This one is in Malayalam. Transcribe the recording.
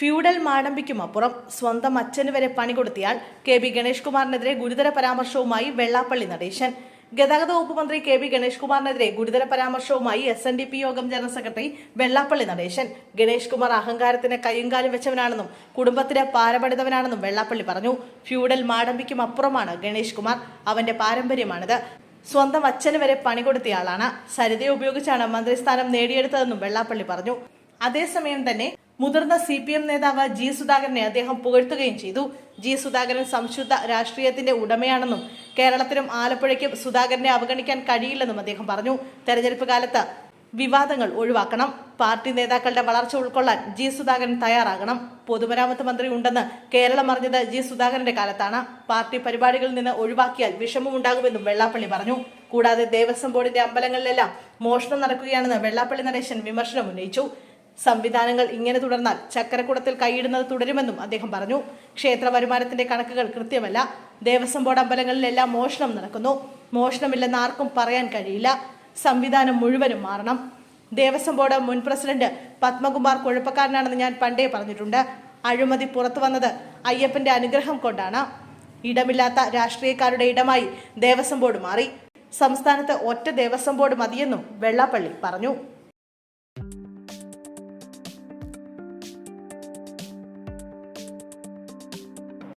ഫ്യൂഡൽ മാടമ്പിക്കുമപ്പുറം സ്വന്തം അച്ഛന് വരെ പണി കൊടുത്തിയാൽ കെ ബി ഗണേഷ് കുമാറിനെതിരെ ഗുരുതര പരാമർശവുമായി വെള്ളാപ്പള്ളി നടേശൻ. ഗതാഗത വകുപ്പ് മന്ത്രി കെ ബി ഗണേഷ് കുമാറിനെതിരെ ഗുരുതര പരാമർശവുമായി എസ് എൻ ഡി പി യോഗം ജനറൽ സെക്രട്ടറി വെള്ളാപ്പള്ളി നടേശൻ. ഗണേഷ് കുമാർ അഹങ്കാരത്തിന് കയ്യുംകാലും വെച്ചവനാണെന്നും കുടുംബത്തിന് പാരപണിതവനാണെന്നും വെള്ളാപ്പള്ളി പറഞ്ഞു. ഫ്യൂഡൽ മാടമ്പിക്കും അപ്പുറമാണ് ഗണേഷ് കുമാർ. അവന്റെ പാരമ്പര്യമാണിത്. സ്വന്തം അച്ഛന് വരെ പണി കൊടുത്തയാളാണ്. സരിതയെ ഉപയോഗിച്ചാണ് മന്ത്രിസ്ഥാനം നേടിയെടുത്തതെന്നും വെള്ളാപ്പള്ളി പറഞ്ഞു. അതേസമയം തന്നെ മുതിർന്ന സി പി എം നേതാവ് ജി സുധാകരനെ അദ്ദേഹം പുകഴ്ത്തുകയും ചെയ്തു. ജി സുധാകരൻ സംശുദ്ധ രാഷ്ട്രീയത്തിന്റെ ഉടമയാണെന്നും കേരളത്തിനും ആലപ്പുഴയ്ക്കും സുധാകരനെ അവഗണിക്കാൻ കഴിയില്ലെന്നും അദ്ദേഹം പറഞ്ഞു. തെരഞ്ഞെടുപ്പ് കാലത്ത് വിവാദങ്ങൾ ഒഴിവാക്കണം. പാർട്ടി നേതാക്കളുടെ വളർച്ച ഉൾക്കൊള്ളാൻ ജി സുധാകരൻ തയ്യാറാകണം. പൊതുമരാമത്ത് മന്ത്രി ഉണ്ടെന്ന് കേരളം അറിഞ്ഞത് ജി സുധാകരന്റെ കാലത്താണ്. പാർട്ടി പരിപാടികളിൽ നിന്ന് ഒഴിവാക്കിയാൽ വിഷമമുണ്ടാകുമെന്നും വെള്ളാപ്പള്ളി പറഞ്ഞു. കൂടാതെ ദേവസ്വം ബോർഡിന്റെ അമ്പലങ്ങളിലെല്ലാം മോഷണം നടക്കുകയാണെന്ന് വെള്ളാപ്പള്ളി നരേശൻ വിമർശനം ഉന്നയിച്ചു. സംവിധാനങ്ങൾ ഇങ്ങനെ തുടർന്നാൽ ചക്കരക്കുടത്തിൽ കൈയിടുന്നത് തുടരുമെന്നും അദ്ദേഹം പറഞ്ഞു. ക്ഷേത്ര വരുമാനത്തിന്റെ കണക്കുകൾ കൃത്യമല്ല. ദേവസ്വം ബോർഡ് അമ്പലങ്ങളിലെല്ലാം മോഷണം നടക്കുന്നു. മോഷണമില്ലെന്ന് ആർക്കും പറയാൻ കഴിയില്ല. സംവിധാനം മുഴുവനും മാറണം. ദേവസ്വം ബോർഡ് മുൻ പ്രസിഡന്റ് പത്മകുമാർ കുഴപ്പക്കാരനാണെന്ന് ഞാൻ പണ്ടേ പറഞ്ഞിട്ടുണ്ട്. അഴിമതി പുറത്തു വന്നത് അയ്യപ്പന്റെ അനുഗ്രഹം കൊണ്ടാണ്. ഇടമില്ലാത്ത രാഷ്ട്രീയക്കാരുടെ ഇടമായി ദേവസ്വം ബോർഡ് മാറി. സംസ്ഥാനത്ത് ഒറ്റ ദേവസ്വം ബോർഡ് മതിയെന്നും വെള്ളാപ്പള്ളി പറഞ്ഞു.